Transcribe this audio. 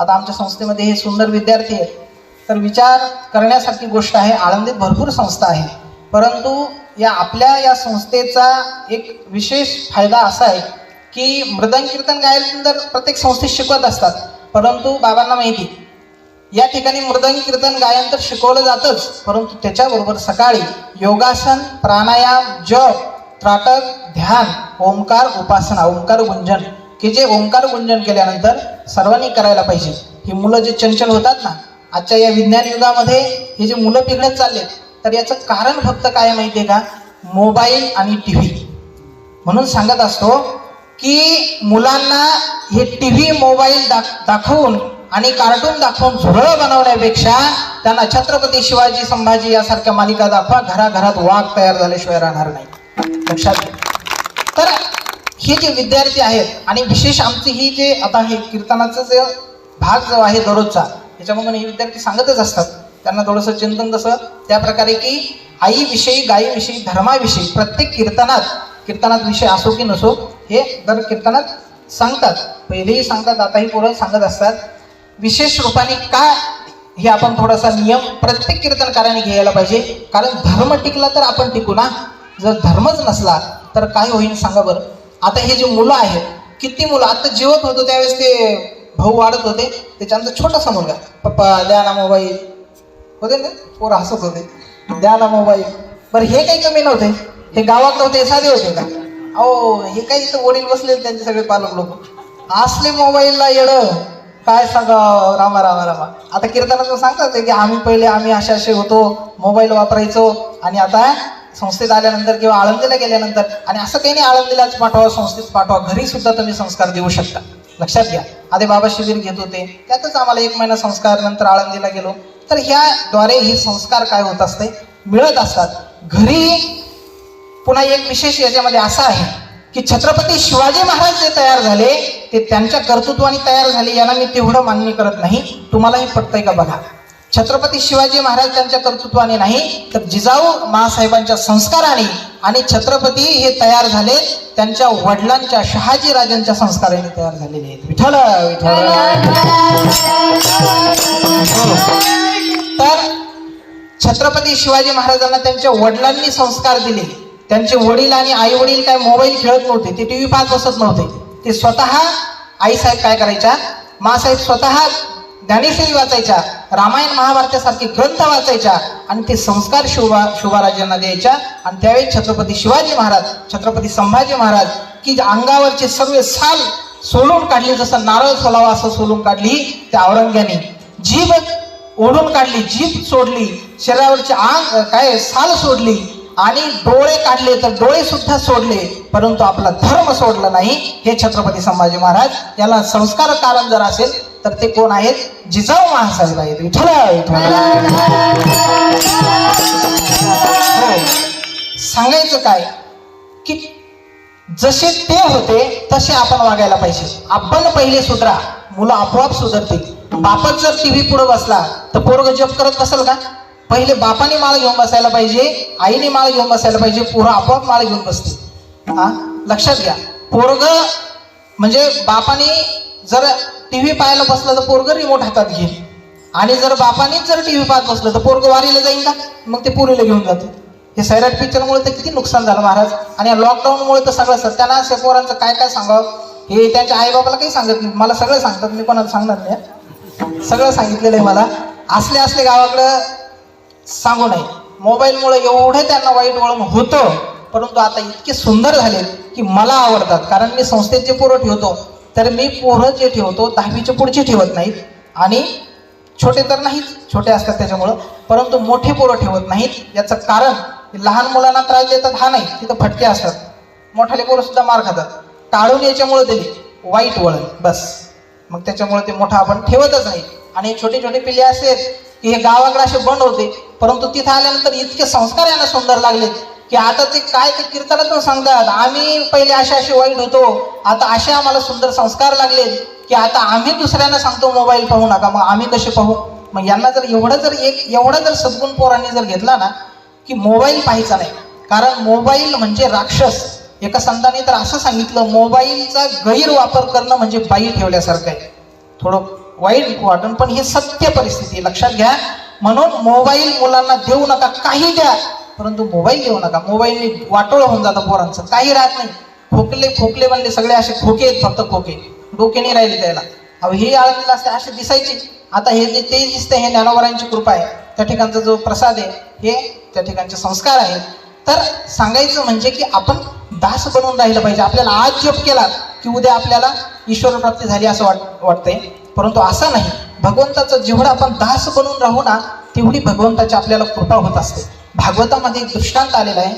आता आमच्या संस्थेमध्ये हे सुंदर विद्यार्थी आहेत. तर विचार करण्यासारखी गोष्ट आहे. आळंदीत भरपूर संस्था आहे. परंतु या आपल्या या संस्थेचा एक विशेष फायदा असा आहे की मृदंग कीर्तन गायन तर प्रत्येक संस्थेत शिकवत असतात. परंतु बाबांना माहिती या ठिकाणी मृदंग कीर्तन गायन तर शिकवलं जातच. परंतु त्याच्याबरोबर सकाळी योगासन प्राणायाम जप त्राटक ध्यान ओंकार उपासना ओंकार गुंजन हे जे ओंकार गुंजन केल्यानंतर सर्वांनी करायला पाहिजे. ही मुलं जे चंचल होतात ना आजच्या या विज्ञान युगामध्ये हे जे मुलं पिघळत चाललेत तर याचं कारण फक्त काय माहिती आहे का? मोबाईल आणि टी व्ही. म्हणून सांगत असतो की मुलांना हे टी व्ही मोबाईल दाख दाखवून आणि कार्टून दाखवून झुरळ बनवण्यापेक्षा त्यांना छत्रपती शिवाजी संभाजी यासारख्या मालिका दाखवा घराघरात वाघ तयार झाल्याशिवाय राहणार नाही. लक्षात घ्या. हे जे विद्यार्थी आहेत आणि विशेष आमची ही जे आता हे कीर्तनाचं जे भाग जो आहे दररोजचा त्याच्यामधून हे विद्यार्थी सांगतच असतात. त्यांना थोडंसं चिंतन कसं त्या प्रकारे की आईविषयी गायीविषयी धर्माविषयी प्रत्येक कीर्तनात कीर्तनात विषय असो की नसो हे दर कीर्तनात सांगतात. पहिलेही सांगतात आताही पोरं सांगत असतात. विशेष रूपाने का हे आपण थोडासा नियम प्रत्येक कीर्तनकाराने घ्यायला पाहिजे? कारण धर्म टिकला तर आपण टिकू ना? जर धर्मच नसला तर काय होईल सांगा बरं? आता हे जे मुलं आहेत किती मुलं? आता जेवत होतो त्यावेळेस ते भाऊ वाढत होते त्याच्यानंतर छोटासा मुलगा. पप्पा द्या ना मोबाईल. होते ना पोर हसत होते. द्या ना मोबाईल. बरं हे काही कमी नव्हते. हे गावात नव्हते साधे होते का अहो हे काही इथं वडील बसले त्यांचे सगळे पालक लोक. असले मोबाईलला येडं. काय सांगा रामा रामा रामा. आता कीर्तनाचं सांगतात की आम्ही पहिले आम्ही असे असे होतो मोबाईल वापरायचो. आणि आता संस्थेत आल्यानंतर किंवा आळंदीला गेल्यानंतर आणि असं काही नाही आळंदीलाच पाठवा संस्थेत पाठवा घरी सुद्धा तुम्ही संस्कार देऊ शकता. लक्षात घ्या. आधी बाबा शिबिर घेत होते. त्यातच आम्हाला एक महिना संस्कार नंतर आळंदीला गेलो. तर ह्याद्वारे हे संस्कार काय होत असते? मिळत असतात. घरी पुन्हा एक विशेष याच्यामध्ये असं आहे की छत्रपती शिवाजी महाराज जे तयार झाले ते त्यांच्या कर्तृत्वाने तयार झाले याला मी तेवढं मान्य करत नाही. तुम्हालाही पटतंय का बघा? छत्रपती शिवाजी महाराज त्यांच्या कर्तृत्वाने नाही तर जिजाऊ मासाहेबांच्या संस्काराने आणि छत्रपती हे तयार झाले. त्यांच्या वडिलांच्या शहाजी राजांच्या संस्काराने तयार झालेले आहेत. विठ्ठल विठ्ठल. तर छत्रपती शिवाजी महाराजांना त्यांच्या वडिलांनी संस्कार दिले. त्यांचे वडील आणि आई वडील काय मोबाईल खेळत नव्हते ते टी व्ही पाहत बसत नव्हते. ते स्वतः आईसाहेब काय करायच्या? मासाहेब स्वतः ज्ञानेशही वाचायच्या रामायण महाभारतासारखे ग्रंथ वाचायच्या आणि ते संस्कार शोभा शोभाराजांना द्यायच्या. आणि त्यावेळी छत्रपती शिवाजी महाराज छत्रपती संभाजी महाराज की अंगावरचे सर्व साल सोलून काढली जसं नारळ सोलावा असं सोलून काढली त्या औरंग्याने. जीभ ओढून काढली जीभ सोडली शरीरावरची आंग काय साल सोडली आणि डोळे काढले तर डोळे सुद्धा सोडले परंतु आपला धर्म सोडला नाही. हे छत्रपती संभाजी महाराज याला संस्कार कारण जर असेल तर ते कोण आहेत? जिजाऊ महासाहेब आहेत. विठ्ठल. सांगायचं काय? की जसे ते होते तसे आपण वागायला पाहिजे. आपण पहिले सुधरा. मुलं आपोआप सुधरतील. बापच जर टीव्ही पुढे बसला तर पोरग जप करत बसेल का? पहिले बापाने माळ घेऊन बसायला पाहिजे आईने माळ घेऊन बसायला पाहिजे पोरं आपोआप माळ घेऊन बसतील. हा? लक्षात घ्या. पोरग म्हणजे बापाने जर टीव्ही पाहायला बसलं तर पोरग रिमोट हातात घेईल. आणि जर बापानेच जर टीव्ही पाहत बसलं तर पोरग वारीला जाईल का? मग ते पोरीला घेऊन जाते. हे सैराट पिक्चरमुळे तर किती नुकसान झालं महाराज. आणि या लॉकडाऊनमुळे तर सगळं सत्यानाश या पोरांचं काय काय सांगावं? हे त्यांच्या आईबाबाला काही सांगत नाही. मला सगळं सांगतात. मी कोणाला सांगणार नाही. सगळं सांगितलेलं आहे मला. असले असले गावाकडं सांगू नये. मोबाईलमुळे एवढं त्यांना वाईट वळण होतं. परंतु आता इतके सुंदर झाले की मला आवडतात. कारण मी संस्थेत जे पोरं ठेवतो तर मी पोरं जे ठेवतो दहावीचे पुढचे ठेवत नाहीत. आणि छोटे तर नाहीच छोटे असतात त्याच्यामुळं. परंतु मोठे पोरं ठेवत नाहीत. याचं कारण लहान मुलांना त्रास देतात हा नाही. तिथं फटके असतात. मोठाले पोरं सुद्धा मार खातात. टाळून याच्यामुळं दिली वाईट वळण बस. मग त्याच्यामुळे ते मोठं आपण ठेवतच नाही. आणि छोटे छोटे पिल्ले असे की हे गावाकडे असे बंद होते. परंतु तिथं आल्यानंतर इतके संस्कार यांना सुंदर लागले की आता ते काय ते कीर्तनातून सांगतात आम्ही पहिले असे असे वाईट होतो आता असे आम्हाला सुंदर संस्कार लागले की आता आम्ही दुसऱ्यांना सांगतो मोबाईल पाहू नका मग आम्ही कसे पाहू? मग यांना जर एवढं जर एक एवढा जर सद्गुण पोरांनी जर घेतला ना की मोबाईल पाहायचा नाही. कारण मोबाईल म्हणजे राक्षस. एका संतांनी तर असं सांगितलं मोबाईलचा गैरवापर करणं म्हणजे बाई ठेवल्यासारखं आहे. थोडं वाईट वाटून पण ही सत्य परिस्थिती लक्षात घ्या म्हणून मोबाईल मुलांना देऊ नका काही द्या. परंतु मोबाईल घेऊ नका. मोबाईलने वाटोळं होऊन जातं पोरांचं. काही राहत नाही. खोकले खोकले बनले सगळे असे खोके आहेत फक्त खोके. डोके नाही राहिले त्याला. अहो हे आळंदीला असते असे दिसायचे. आता हे जे ते दिसते हे ज्ञानोबरांची कृपा आहे. त्या ठिकाणचा जो प्रसाद आहे हे त्या ठिकाणचे संस्कार आहेत. तर सांगायचं म्हणजे की आपण दास बनवून राहिलं पाहिजे. आपल्याला आज जप केला की उद्या आपल्याला ईश्वर प्राप्ती झाली असं वाट वाटतंय. परंतु असं नाही. भगवंताचं जेवढं आपण दास बनवून राहू ना तेवढी भगवंताची आपल्याला कृपा होत असते. भागवतामध्ये एक दृष्टांत आलेला आहे.